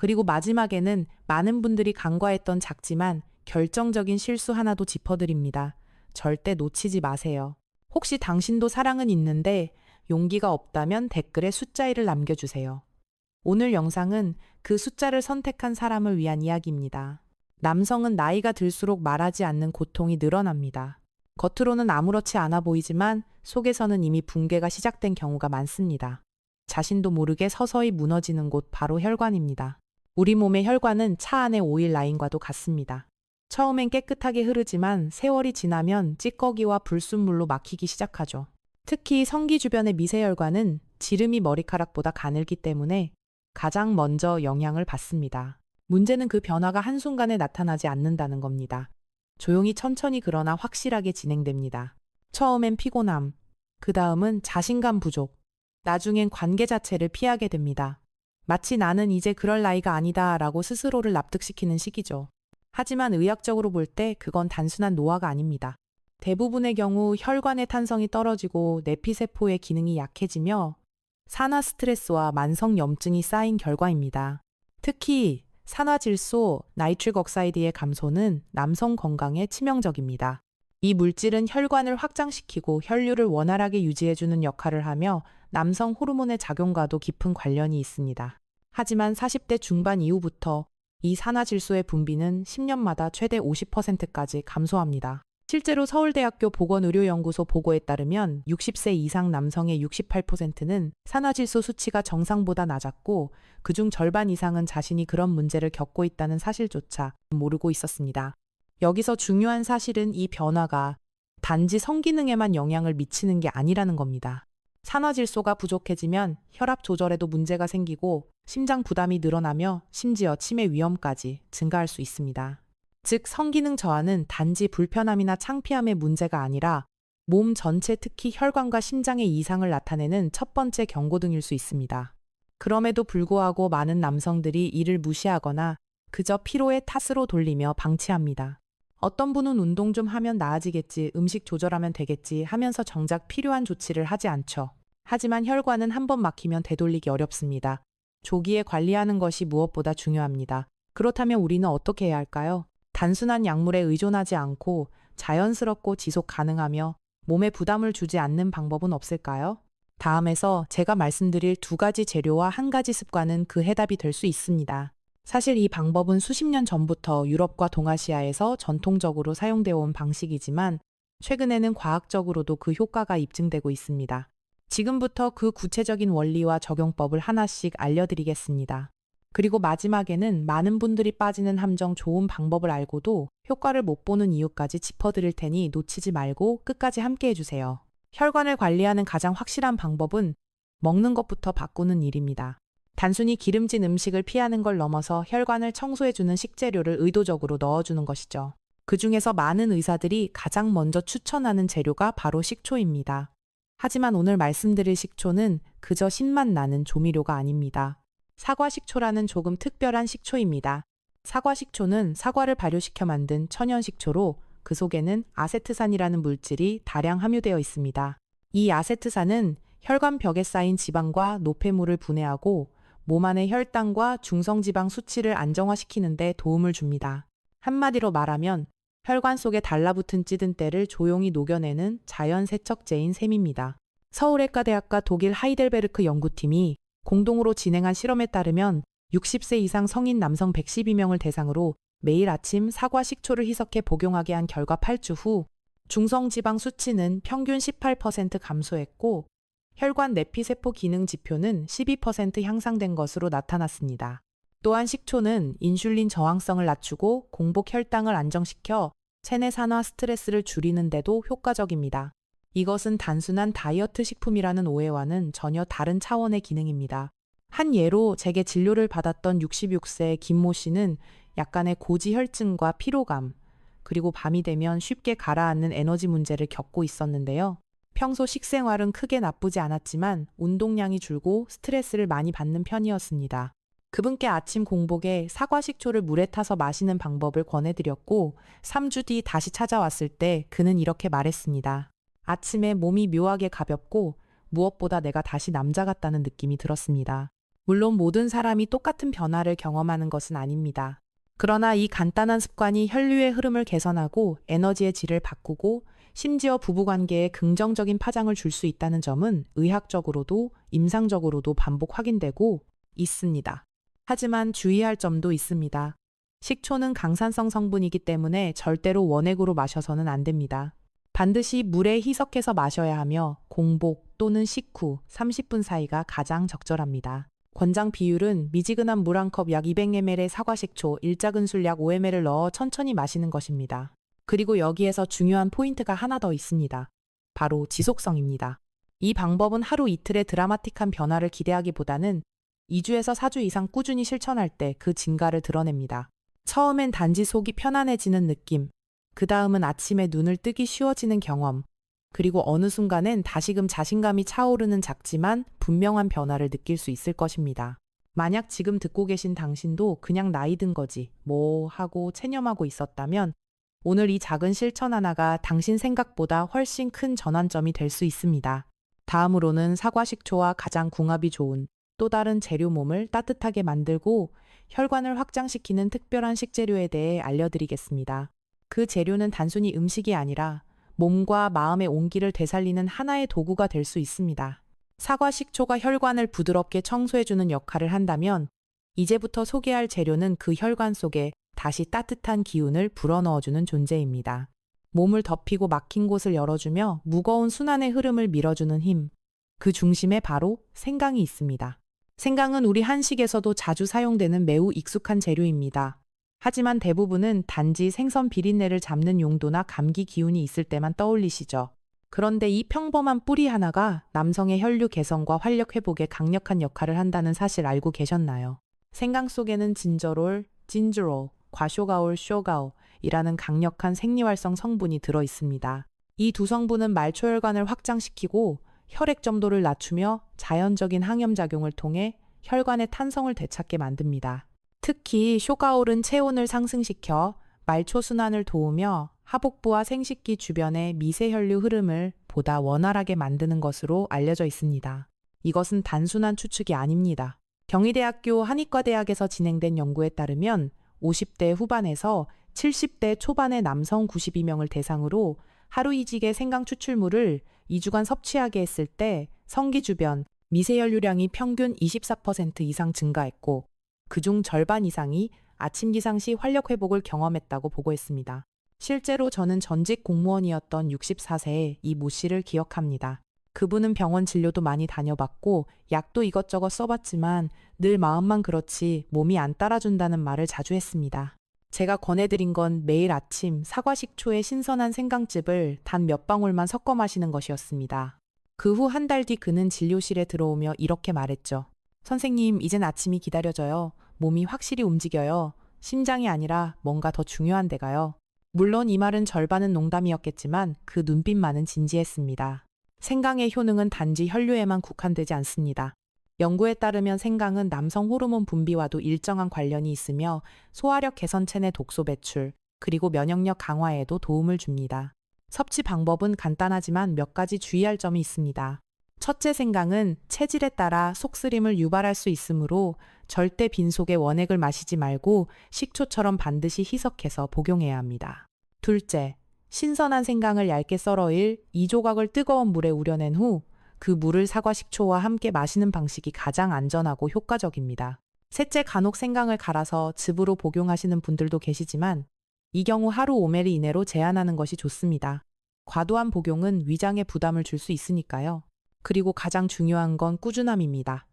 그리고 마지막에는 많은 분들이 간과했던 작지만 결정적인 실수 하나도 짚어드립니다. 절대 놓치지 마세요. 혹시 당신도 사랑은 있는데 용기가 없다면 댓글에 숫자 1을 남겨주세요. 오늘 영상은 그 숫자를 선택한 사람을 위한 이야기입니다. 남성은 나이가 들수록 말하지 않는 고통이 늘어납니다. 겉으로는 아무렇지 않아 보이지만 속에서는 이미 붕괴가 시작된 경우가 많습니다. 자신도 모르게 서서히 무너지는 곳 바로 혈관입니다. 우리 몸의 혈관은 차 안의 오일 라인과도 같습니다. 처음엔 깨끗하게 흐르지만 세월이 지나면 찌꺼기와 불순물로 막히기 시작하죠. 특히 성기 주변의 미세혈관은 지름이 머리카락보다 가늘기 때문에 가장 먼저 영향을 받습니다. 문제는 그 변화가 한순간에 나타나지 않는다는 겁니다. 조용히 천천히 그러나 확실하게 진행됩니다. 처음엔 피곤함, 그 다음은 자신감 부족, 나중엔 관계 자체를 피하게 됩니다. 마치 나는 이제 그럴 나이가 아니다 라고 스스로를 납득시키는 시기죠. 하지만 의학적으로 볼 때 그건 단순한 노화가 아닙니다. 대부분의 경우 혈관의 탄성이 떨어지고 내피세포의 기능이 약해지며 산화 스트레스와 만성 염증이 쌓인 결과입니다. 특히 산화 질소, 나이트릭 억사이드의 감소는 남성 건강에 치명적입니다. 이 물질은 혈관을 확장시키고 혈류를 원활하게 유지해주는 역할을 하며 남성 호르몬의 작용과도 깊은 관련이 있습니다. 하지만 40대 중반 이후부터 이 산화질소의 분비는 10년마다 최대 50%까지 감소합니다. 실제로 서울대학교 보건의료연구소 보고에 따르면 60세 이상 남성의 68%는 산화질소 수치가 정상보다 낮았고 그중 절반 이상은 자신이 그런 문제를 겪고 있다는 사실조차 모르고 있었습니다. 여기서 중요한 사실은 이 변화가 단지 성기능에만 영향을 미치는 게 아니라는 겁니다. 산화질소가 부족해지면 혈압 조절에도 문제가 생기고 심장 부담이 늘어나며 심지어 치매 위험까지 증가할 수 있습니다. 즉, 성기능 저하는 단지 불편함이나 창피함의 문제가 아니라 몸 전체 특히 혈관과 심장의 이상을 나타내는 첫 번째 경고등일 수 있습니다. 그럼에도 불구하고 많은 남성들이 이를 무시하거나 그저 피로의 탓으로 돌리며 방치합니다. 어떤 분은 운동 좀 하면 나아지겠지, 음식 조절하면 되겠지 하면서 정작 필요한 조치를 하지 않죠. 하지만 혈관은 한 번 막히면 되돌리기 어렵습니다. 조기에 관리하는 것이 무엇보다 중요합니다. 그렇다면 우리는 어떻게 해야 할까요? 단순한 약물에 의존하지 않고 자연스럽고 지속 가능하며 몸에 부담을 주지 않는 방법은 없을까요? 다음에서 제가 말씀드릴 두 가지 재료와 한 가지 습관은 그 해답이 될 수 있습니다. 사실 이 방법은 수십 년 전부터 유럽과 동아시아에서 전통적으로 사용되어 온 방식이지만 최근에는 과학적으로도 그 효과가 입증되고 있습니다. 지금부터 그 구체적인 원리와 적용법을 하나씩 알려드리겠습니다. 그리고 마지막에는 많은 분들이 빠지는 함정 좋은 방법을 알고도 효과를 못 보는 이유까지 짚어드릴 테니 놓치지 말고 끝까지 함께 해주세요. 혈관을 관리하는 가장 확실한 방법은 먹는 것부터 바꾸는 일입니다. 단순히 기름진 음식을 피하는 걸 넘어서 혈관을 청소해주는 식재료를 의도적으로 넣어주는 것이죠. 그 중에서 많은 의사들이 가장 먼저 추천하는 재료가 바로 식초입니다. 하지만 오늘 말씀드릴 식초는 그저 신맛 나는 조미료가 아닙니다. 사과 식초라는 조금 특별한 식초입니다. 사과 식초는 사과를 발효시켜 만든 천연 식초로 그 속에는 아세트산이라는 물질이 다량 함유되어 있습니다. 이 아세트산은 혈관 벽에 쌓인 지방과 노폐물을 분해하고 몸 안의 혈당과 중성지방 수치를 안정화시키는 데 도움을 줍니다. 한마디로 말하면 혈관 속에 달라붙은 찌든 때를 조용히 녹여내는 자연 세척제인 셈입니다. 서울의과대학과 독일 하이델베르크 연구팀이 공동으로 진행한 실험에 따르면 60세 이상 성인 남성 112명을 대상으로 매일 아침 사과 식초를 희석해 복용하게 한 결과 8주 후 중성지방 수치는 평균 18% 감소했고 혈관 내피세포 기능 지표는 12% 향상된 것으로 나타났습니다. 또한 식초는 인슐린 저항성을 낮추고 공복 혈당을 안정시켜 체내 산화 스트레스를 줄이는데도 효과적입니다. 이것은 단순한 다이어트 식품이라는 오해와는 전혀 다른 차원의 기능입니다. 한 예로 제게 진료를 받았던 66세 김모 씨는 약간의 고지혈증과 피로감, 그리고 밤이 되면 쉽게 가라앉는 에너지 문제를 겪고 있었는데요. 평소 식생활은 크게 나쁘지 않았지만 운동량이 줄고 스트레스를 많이 받는 편이었습니다. 그분께 아침 공복에 사과 식초를 물에 타서 마시는 방법을 권해드렸고 3주 뒤 다시 찾아왔을 때 그는 이렇게 말했습니다. 아침에 몸이 묘하게 가볍고 무엇보다 내가 다시 남자 같다는 느낌이 들었습니다. 물론 모든 사람이 똑같은 변화를 경험하는 것은 아닙니다. 그러나 이 간단한 습관이 혈류의 흐름을 개선하고 에너지의 질을 바꾸고 심지어 부부관계에 긍정적인 파장을 줄 수 있다는 점은 의학적으로도 임상적으로도 반복 확인되고 있습니다. 하지만 주의할 점도 있습니다. 식초는 강산성 성분이기 때문에 절대로 원액으로 마셔서는 안 됩니다. 반드시 물에 희석해서 마셔야 하며 공복 또는 식후 30분 사이가 가장 적절합니다. 권장 비율은 미지근한 물 한 컵 약 200ml의 사과식초, 일작은술 약 5ml를 넣어 천천히 마시는 것입니다. 그리고 여기에서 중요한 포인트가 하나 더 있습니다. 바로 지속성입니다. 이 방법은 하루 이틀의 드라마틱한 변화를 기대하기보다는 2주에서 4주 이상 꾸준히 실천할 때 그 진가를 드러냅니다. 처음엔 단지 속이 편안해지는 느낌, 그 다음은 아침에 눈을 뜨기 쉬워지는 경험, 그리고 어느 순간엔 다시금 자신감이 차오르는 작지만 분명한 변화를 느낄 수 있을 것입니다. 만약 지금 듣고 계신 당신도 그냥 나이 든 거지, 뭐 하고 체념하고 있었다면 오늘 이 작은 실천 하나가 당신 생각보다 훨씬 큰 전환점이 될 수 있습니다. 다음으로는 사과 식초와 가장 궁합이 좋은 또 다른 재료 몸을 따뜻하게 만들고 혈관을 확장시키는 특별한 식재료에 대해 알려드리겠습니다. 그 재료는 단순히 음식이 아니라 몸과 마음의 온기를 되살리는 하나의 도구가 될 수 있습니다. 사과 식초가 혈관을 부드럽게 청소해주는 역할을 한다면 이제부터 소개할 재료는 그 혈관 속에 다시 따뜻한 기운을 불어넣어주는 존재입니다. 몸을 덮이고 막힌 곳을 열어주며 무거운 순환의 흐름을 밀어주는 힘. 그 중심에 바로 생강이 있습니다. 생강은 우리 한식에서도 자주 사용되는 매우 익숙한 재료입니다. 하지만 대부분은 단지 생선 비린내를 잡는 용도나 감기 기운이 있을 때만 떠올리시죠. 그런데 이 평범한 뿌리 하나가 남성의 혈류 개선과 활력 회복에 강력한 역할을 한다는 사실 알고 계셨나요? 생강 속에는 진저롤, 진저롤, 과쇼가올, 쇼가올이라는 강력한 생리활성 성분이 들어 있습니다. 이 두 성분은 말초혈관을 확장시키고 혈액 점도를 낮추며 자연적인 항염작용을 통해 혈관의 탄성을 되찾게 만듭니다. 특히 쇼가올은 체온을 상승시켜 말초 순환을 도우며 하복부와 생식기 주변의 미세 혈류 흐름을 보다 원활하게 만드는 것으로 알려져 있습니다. 이것은 단순한 추측이 아닙니다. 경희대학교 한의과대학에서 진행된 연구에 따르면 50대 후반에서 70대 초반의 남성 92명을 대상으로 하루 이직의 생강 추출물을 2주간 섭취하게 했을 때 성기 주변 미세혈류량이 평균 24% 이상 증가했고 그중 절반 이상이 아침 기상 시 활력 회복을 경험했다고 보고했습니다. 실제로 저는 전직 공무원이었던 64세의 이 모 씨를 기억합니다. 그분은 병원 진료도 많이 다녀봤고 약도 이것저것 써봤지만 늘 마음만 그렇지 몸이 안 따라준다는 말을 자주 했습니다. 제가 권해드린 건 매일 아침 사과 식초에 신선한 생강즙을 단 몇 방울만 섞어 마시는 것이었습니다. 그 후 한 달 뒤 그는 진료실에 들어오며 이렇게 말했죠. 선생님, 이젠 아침이 기다려져요. 몸이 확실히 움직여요. 심장이 아니라 뭔가 더 중요한 데가요. 물론 이 말은 절반은 농담이었겠지만 그 눈빛만은 진지했습니다. 생강의 효능은 단지 혈류에만 국한되지 않습니다. 연구에 따르면 생강은 남성 호르몬 분비와도 일정한 관련이 있으며 소화력 개선 체내 독소 배출, 그리고 면역력 강화에도 도움을 줍니다. 섭취 방법은 간단하지만 몇 가지 주의할 점이 있습니다. 첫째 생강은 체질에 따라 속쓰림을 유발할 수 있으므로 절대 빈속에 원액을 마시지 말고 식초처럼 반드시 희석해서 복용해야 합니다. 둘째, 신선한 생강을 얇게 썰어 일 2조각을 뜨거운 물에 우려낸 후 그 물을 사과 식초와 함께 마시는 방식이 가장 안전하고 효과적입니다. 셋째, 간혹 생강을 갈아서 즙으로 복용하시는 분들도 계시지만 이 경우 하루 5ml 이내로 제한하는 것이 좋습니다. 과도한 복용은 위장에 부담을 줄 수 있으니까요. 그리고 가장 중요한 건 꾸준함입니다.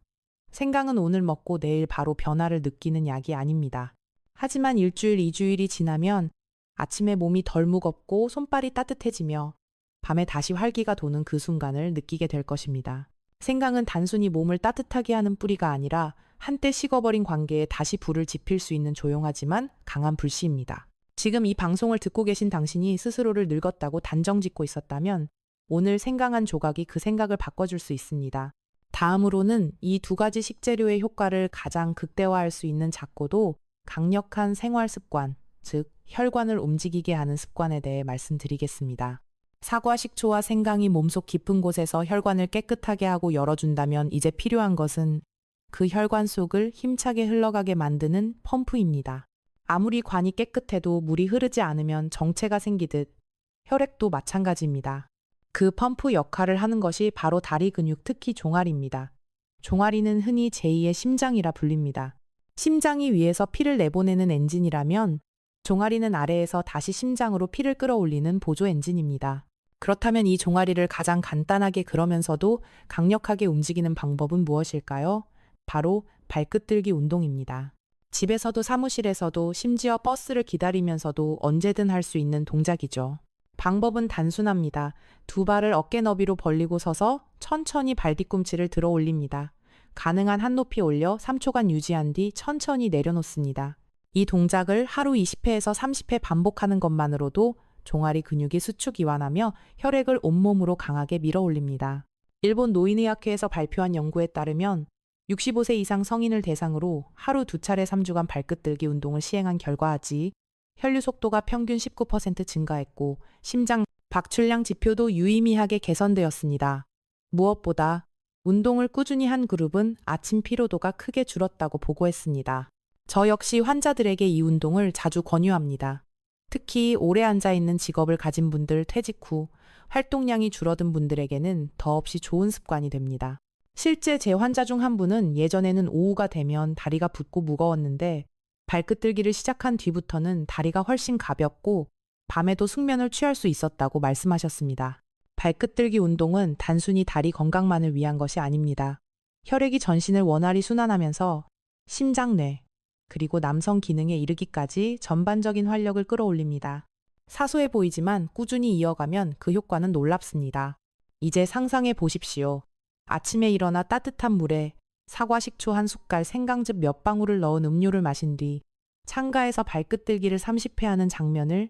생강은 오늘 먹고 내일 바로 변화를 느끼는 약이 아닙니다. 하지만 일주일, 이주일이 지나면 아침에 몸이 덜 무겁고 손발이 따뜻해지며 밤에 다시 활기가 도는 그 순간을 느끼게 될 것입니다. 생강은 단순히 몸을 따뜻하게 하는 뿌리가 아니라 한때 식어버린 관계에 다시 불을 지필 수 있는 조용하지만 강한 불씨입니다. 지금 이 방송을 듣고 계신 당신이 스스로를 늙었다고 단정 짓고 있었다면 오늘 생강한 조각이 그 생각을 바꿔줄 수 있습니다. 다음으로는 이 두 가지 식재료의 효과를 가장 극대화할 수 있는 작고도 강력한 생활 습관, 즉 혈관을 움직이게 하는 습관에 대해 말씀드리겠습니다. 사과 식초와 생강이 몸속 깊은 곳에서 혈관을 깨끗하게 하고 열어준다면 이제 필요한 것은 그 혈관 속을 힘차게 흘러가게 만드는 펌프입니다. 아무리 관이 깨끗해도 물이 흐르지 않으면 정체가 생기듯 혈액도 마찬가지입니다. 그 펌프 역할을 하는 것이 바로 다리 근육, 특히 종아리입니다. 종아리는 흔히 제2의 심장이라 불립니다. 심장이 위에서 피를 내보내는 엔진이라면 종아리는 아래에서 다시 심장으로 피를 끌어올리는 보조 엔진입니다. 그렇다면 이 종아리를 가장 간단하게 그러면서도 강력하게 움직이는 방법은 무엇일까요? 바로 발끝들기 운동입니다. 집에서도 사무실에서도 심지어 버스를 기다리면서도 언제든 할 수 있는 동작이죠. 방법은 단순합니다. 두 발을 어깨 너비로 벌리고 서서 천천히 발 뒤꿈치를 들어 올립니다. 가능한 한 높이 올려 3초간 유지한 뒤 천천히 내려놓습니다. 이 동작을 하루 20회에서 30회 반복하는 것만으로도 종아리 근육이 수축 이완하며 혈액을 온몸으로 강하게 밀어 올립니다. 일본 노인의학회에서 발표한 연구에 따르면 65세 이상 성인을 대상으로 하루 두 차례 3주간 발끝 들기 운동을 시행한 결과지 혈류 속도가 평균 19% 증가했고 심장 박출량 지표도 유의미하게 개선되었습니다. 무엇보다 운동을 꾸준히 한 그룹은 아침 피로도가 크게 줄었다고 보고했습니다. 저 역시 환자들에게 이 운동을 자주 권유합니다. 특히 오래 앉아 있는 직업을 가진 분들 퇴직 후 활동량이 줄어든 분들에게는 더없이 좋은 습관이 됩니다. 실제 제 환자 중 한 분은 예전에는 오후가 되면 다리가 붓고 무거웠는데 발끝 들기를 시작한 뒤부터는 다리가 훨씬 가볍고 밤에도 숙면을 취할 수 있었다고 말씀하셨습니다. 발끝 들기 운동은 단순히 다리 건강만을 위한 것이 아닙니다. 혈액이 전신을 원활히 순환하면서 심장, 뇌, 그리고 남성 기능에 이르기까지 전반적인 활력을 끌어올립니다. 사소해 보이지만 꾸준히 이어가면 그 효과는 놀랍습니다. 이제 상상해 보십시오. 아침에 일어나 따뜻한 물에 사과 식초 한 숟갈 생강즙 몇 방울을 넣은 음료를 마신 뒤 창가에서 발끝 들기를 30회 하는 장면을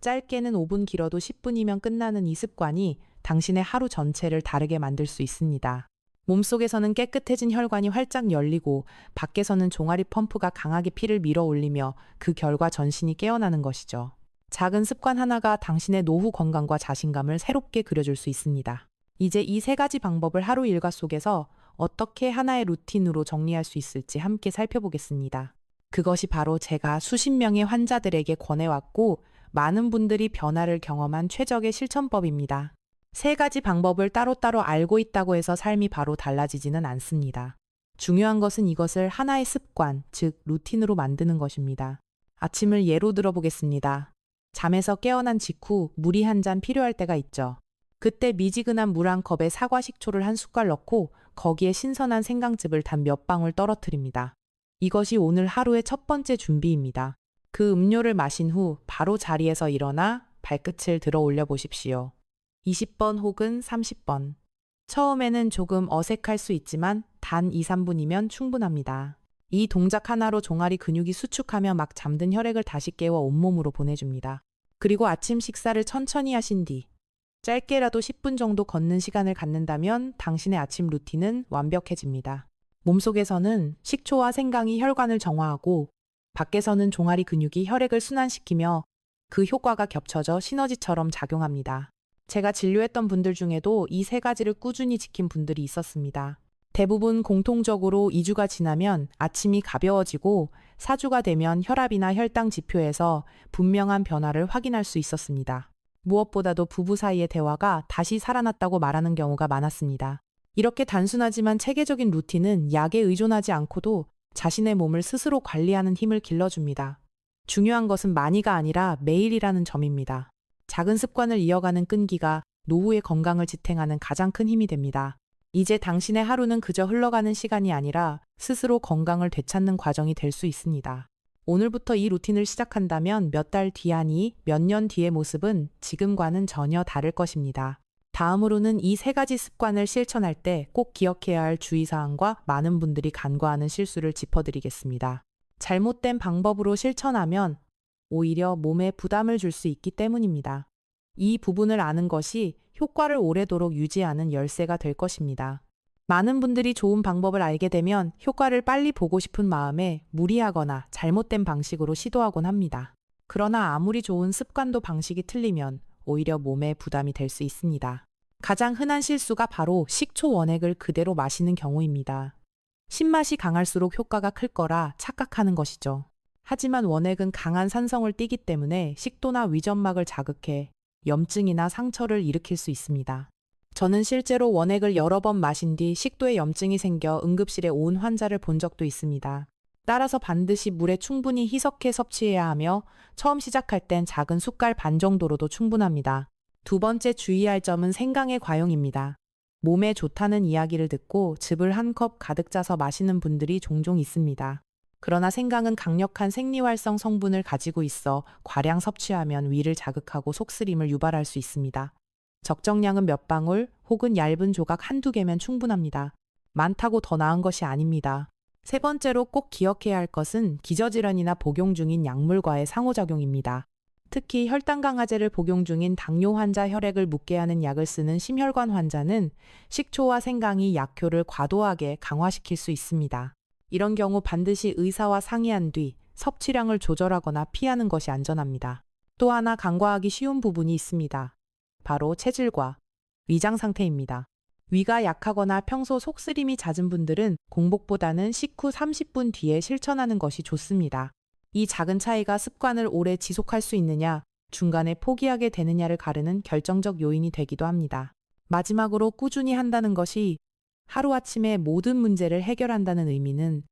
짧게는 5분 길어도 10분이면 끝나는 이 습관이 당신의 하루 전체를 다르게 만들 수 있습니다. 몸속에서는 깨끗해진 혈관이 활짝 열리고 밖에서는 종아리 펌프가 강하게 피를 밀어 올리며 그 결과 전신이 깨어나는 것이죠. 작은 습관 하나가 당신의 노후 건강과 자신감을 새롭게 그려줄 수 있습니다. 이제 이 세 가지 방법을 하루 일과 속에서 어떻게 하나의 루틴으로 정리할 수 있을지 함께 살펴보겠습니다. 그것이 바로 제가 수십 명의 환자들에게 권해왔고 많은 분들이 변화를 경험한 최적의 실천법입니다. 세 가지 방법을 따로따로 알고 있다고 해서 삶이 바로 달라지지는 않습니다. 중요한 것은 이것을 하나의 습관, 즉 루틴으로 만드는 것입니다. 아침을 예로 들어보겠습니다. 잠에서 깨어난 직후 물이 한 잔 필요할 때가 있죠. 그때 미지근한 물 한 컵에 사과 식초를 한 숟갈 넣고 거기에 신선한 생강즙을 단 몇 방울 떨어뜨립니다. 이것이 오늘 하루의 첫 번째 준비입니다. 그 음료를 마신 후 바로 자리에서 일어나 발끝을 들어 올려 보십시오. 20번 혹은 30번. 처음에는 조금 어색할 수 있지만 단 2, 3분이면 충분합니다. 이 동작 하나로 종아리 근육이 수축하며 막 잠든 혈액을 다시 깨워 온몸으로 보내줍니다. 그리고 아침 식사를 천천히 하신 뒤 짧게라도 10분 정도 걷는 시간을 갖는다면 당신의 아침 루틴은 완벽해집니다. 몸속에서는 식초와 생강이 혈관을 정화하고 밖에서는 종아리 근육이 혈액을 순환시키며 그 효과가 겹쳐져 시너지처럼 작용합니다. 제가 진료했던 분들 중에도 이 세 가지를 꾸준히 지킨 분들이 있었습니다. 대부분 공통적으로 2주가 지나면 아침이 가벼워지고 4주가 되면 혈압이나 혈당 지표에서 분명한 변화를 확인할 수 있었습니다. 무엇보다도 부부 사이의 대화가 다시 살아났다고 말하는 경우가 많았습니다. 이렇게 단순하지만 체계적인 루틴은 약에 의존하지 않고도 자신의 몸을 스스로 관리하는 힘을 길러줍니다. 중요한 것은 많이가 아니라 매일이라는 점입니다. 작은 습관을 이어가는 끈기가 노후의 건강을 지탱하는 가장 큰 힘이 됩니다. 이제 당신의 하루는 그저 흘러가는 시간이 아니라 스스로 건강을 되찾는 과정이 될 수 있습니다. 오늘부터 이 루틴을 시작한다면 몇 달뒤 아니 몇 년 뒤의 모습은 지금과는 전혀 다를 것입니다. 다음으로는 이 세 가지 습관을 실천할 때 꼭 기억해야 할 주의사항과 많은 분들이 간과하는 실수를 짚어드리겠습니다. 잘못된 방법으로 실천하면 오히려 몸에 부담을 줄 수 있기 때문입니다. 이 부분을 아는 것이 효과를 오래도록 유지하는 열쇠가 될 것입니다. 많은 분들이 좋은 방법을 알게 되면 효과를 빨리 보고 싶은 마음에 무리하거나 잘못된 방식으로 시도하곤 합니다. 그러나 아무리 좋은 습관도 방식이 틀리면 오히려 몸에 부담이 될 수 있습니다. 가장 흔한 실수가 바로 식초 원액을 그대로 마시는 경우입니다. 신맛이 강할수록 효과가 클 거라 착각하는 것이죠. 하지만 원액은 강한 산성을 띠기 때문에 식도나 위점막을 자극해 염증이나 상처를 일으킬 수 있습니다. 저는 실제로 원액을 여러 번 마신 뒤 식도에 염증이 생겨 응급실에 온 환자를 본 적도 있습니다. 따라서 반드시 물에 충분히 희석해 섭취해야 하며 처음 시작할 땐 작은 숟갈 반 정도로도 충분합니다. 두 번째 주의할 점은 생강의 과용입니다. 몸에 좋다는 이야기를 듣고 즙을 한 컵 가득 짜서 마시는 분들이 종종 있습니다. 그러나 생강은 강력한 생리활성 성분을 가지고 있어 과량 섭취하면 위를 자극하고 속쓰림을 유발할 수 있습니다. 적정량은 몇 방울 혹은 얇은 조각 한두 개면 충분합니다. 많다고 더 나은 것이 아닙니다. 세 번째로 꼭 기억해야 할 것은 기저질환이나 복용 중인 약물과의 상호작용입니다. 특히 혈당 강화제를 복용 중인 당뇨 환자 혈액을 묻게 하는 약을 쓰는 심혈관 환자는 식초와 생강이 약효를 과도하게 강화시킬 수 있습니다. 이런 경우 반드시 의사와 상의한 뒤 섭취량을 조절하거나 피하는 것이 안전합니다. 또 하나 간과하기 쉬운 부분이 있습니다. 바로 체질과 위장 상태입니다. 위가 약하거나 평소 속쓰림이 잦은 분들은 공복보다는 식후 30분 뒤에 실천하는 것이 좋습니다. 이 작은 차이가 습관을 오래 지속할 수 있느냐, 중간에 포기하게 되느냐를 가르는 결정적 요인이 되기도 합니다. 마지막으로 꾸준히 한다는 것이 하루아침에 모든 문제를 해결한다는 의미는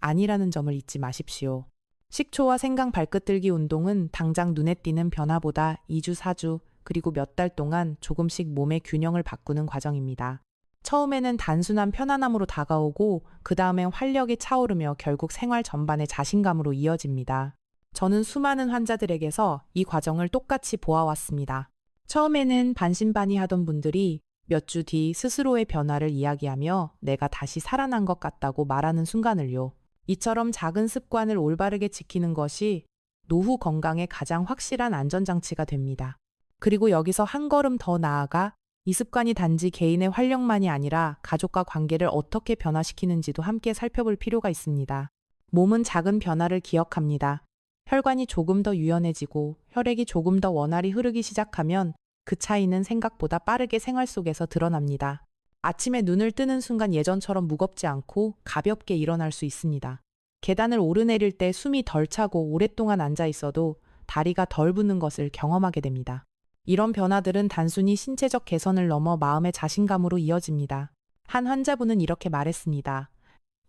아니라는 점을 잊지 마십시오. 식초와 생강 발끝들기 운동은 당장 눈에 띄는 변화보다 2주, 4주, 그리고 몇 달 동안 조금씩 몸의 균형을 바꾸는 과정입니다. 처음에는 단순한 편안함으로 다가오고 그 다음엔 활력이 차오르며 결국 생활 전반의 자신감으로 이어집니다. 저는 수많은 환자들에게서 이 과정을 똑같이 보아왔습니다. 처음에는 반신반의하던 분들이 몇 주 뒤 스스로의 변화를 이야기하며 내가 다시 살아난 것 같다고 말하는 순간을요. 이처럼 작은 습관을 올바르게 지키는 것이 노후 건강의 가장 확실한 안전장치가 됩니다. 그리고 여기서 한 걸음 더 나아가 이 습관이 단지 개인의 활력만이 아니라 가족과 관계를 어떻게 변화시키는지도 함께 살펴볼 필요가 있습니다. 몸은 작은 변화를 기억합니다. 혈관이 조금 더 유연해지고 혈액이 조금 더 원활히 흐르기 시작하면 그 차이는 생각보다 빠르게 생활 속에서 드러납니다. 아침에 눈을 뜨는 순간 예전처럼 무겁지 않고 가볍게 일어날 수 있습니다. 계단을 오르내릴 때 숨이 덜 차고 오랫동안 앉아 있어도 다리가 덜 붓는 것을 경험하게 됩니다. 이런 변화들은 단순히 신체적 개선을 넘어 마음의 자신감으로 이어집니다. 한 환자분은 이렇게 말했습니다.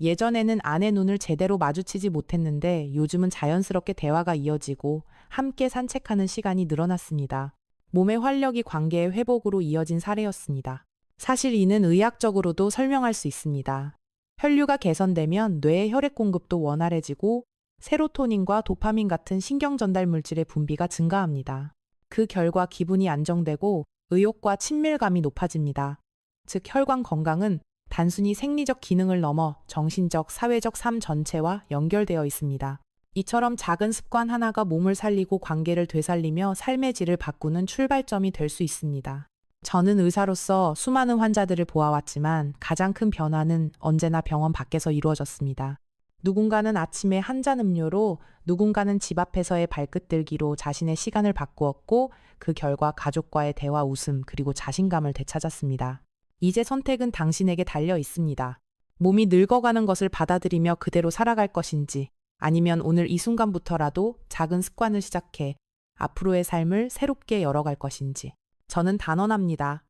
예전에는 아내 눈을 제대로 마주치지 못했는데 요즘은 자연스럽게 대화가 이어지고 함께 산책하는 시간이 늘어났습니다. 몸의 활력이 관계의 회복으로 이어진 사례였습니다. 사실 이는 의학적으로도 설명할 수 있습니다. 혈류가 개선되면 뇌의 혈액 공급도 원활해지고 세로토닌과 도파민 같은 신경 전달 물질의 분비가 증가합니다. 그 결과 기분이 안정되고 의욕과 친밀감이 높아집니다. 즉 혈관 건강은 단순히 생리적 기능을 넘어 정신적, 사회적 삶 전체와 연결되어 있습니다. 이처럼 작은 습관 하나가 몸을 살리고 관계를 되살리며 삶의 질을 바꾸는 출발점이 될 수 있습니다. 저는 의사로서 수많은 환자들을 보아왔지만 가장 큰 변화는 언제나 병원 밖에서 이루어졌습니다. 누군가는 아침에 한 잔 음료로 누군가는 집 앞에서의 발끝 들기로 자신의 시간을 바꾸었고 그 결과 가족과의 대화 웃음 그리고 자신감을 되찾았습니다. 이제 선택은 당신에게 달려 있습니다. 몸이 늙어가는 것을 받아들이며 그대로 살아갈 것인지 아니면 오늘 이 순간부터라도 작은 습관을 시작해 앞으로의 삶을 새롭게 열어갈 것인지 저는 단언합니다.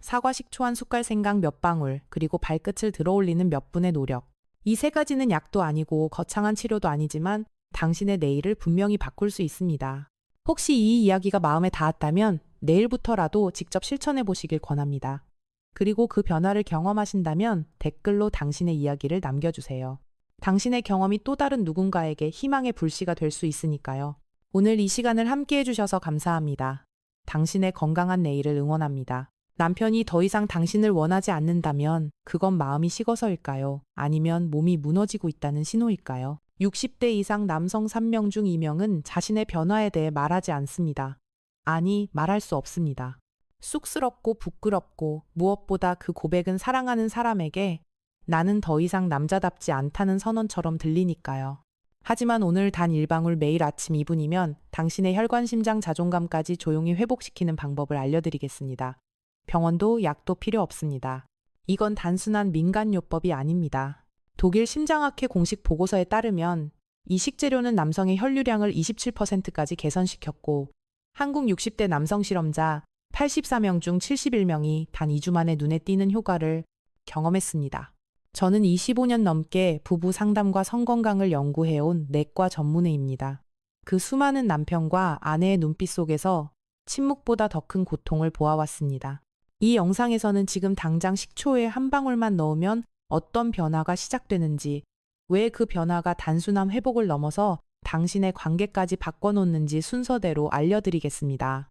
사과 식초 한 숟갈 생강 몇 방울 그리고 발끝을 들어 올리는 몇 분의 노력 이 세 가지는 약도 아니고 거창한 치료도 아니지만 당신의 내일을 분명히 바꿀 수 있습니다. 혹시 이 이야기가 마음에 닿았다면 내일부터라도 직접 실천해 보시길 권합니다. 그리고 그 변화를 경험하신다면 댓글로 당신의 이야기를 남겨주세요. 당신의 경험이 또 다른 누군가에게 희망의 불씨가 될 수 있으니까요. 오늘 이 시간을 함께 해주셔서 감사합니다. 당신의 건강한 내일을 응원합니다. 남편이 더 이상 당신을 원하지 않는다면 그건 마음이 식어서일까요? 아니면 몸이 무너지고 있다는 신호일까요? 60대 이상 남성 3명 중 2명은 자신의 변화에 대해 말하지 않습니다. 아니, 말할 수 없습니다. 쑥스럽고 부끄럽고 무엇보다 그 고백은 사랑하는 사람에게 나는 더 이상 남자답지 않다는 선언처럼 들리니까요. 하지만 오늘 단 일방울 매일 아침 2분이면 당신의 혈관 심장 자존감까지 조용히 회복시키는 방법을 알려드리겠습니다. 병원도 약도 필요 없습니다. 이건 단순한 민간요법이 아닙니다. 독일 심장학회 공식 보고서에 따르면 이 식재료는 남성의 혈류량을 27%까지 개선시켰고 한국 60대 남성 실험자 84명 중 71명이 단 2주 만에 눈에 띄는 효과를 경험했습니다. 저는 25년 넘게 부부 상담과 성건강을 연구해온 내과 전문의입니다. 그 수많은 남편과 아내의 눈빛 속에서 침묵보다 더 큰 고통을 보아왔습니다. 이 영상에서는 지금 당장 식초에 한 방울만 넣으면 어떤 변화가 시작되는지, 왜 그 변화가 단순한 회복을 넘어서 당신의 관계까지 바꿔놓는지 순서대로 알려드리겠습니다.